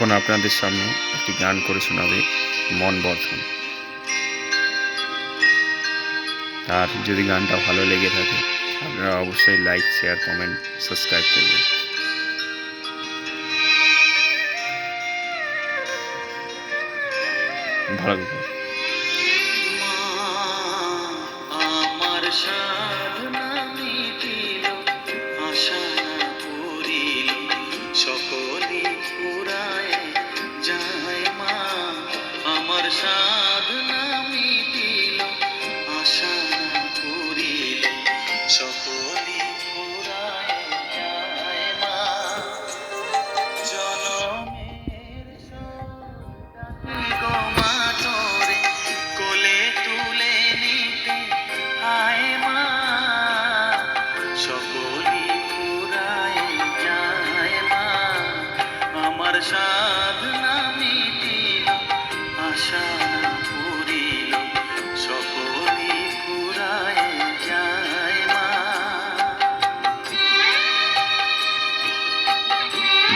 এখন আপনাদের সামনে একটি গান করে শোনাবে মন বর্ধন। আর যদি গানটা ভালো লেগে থাকে, আপনারা অবশ্যই লাইক শেয়ার কমেন্ট সাবস্ক্রাইব করবেন। ভালো আমার সকলে সাধনা মিটিল আশা না পুরিল সকলে সকলি পুরায় যায় মা আমার সাধনা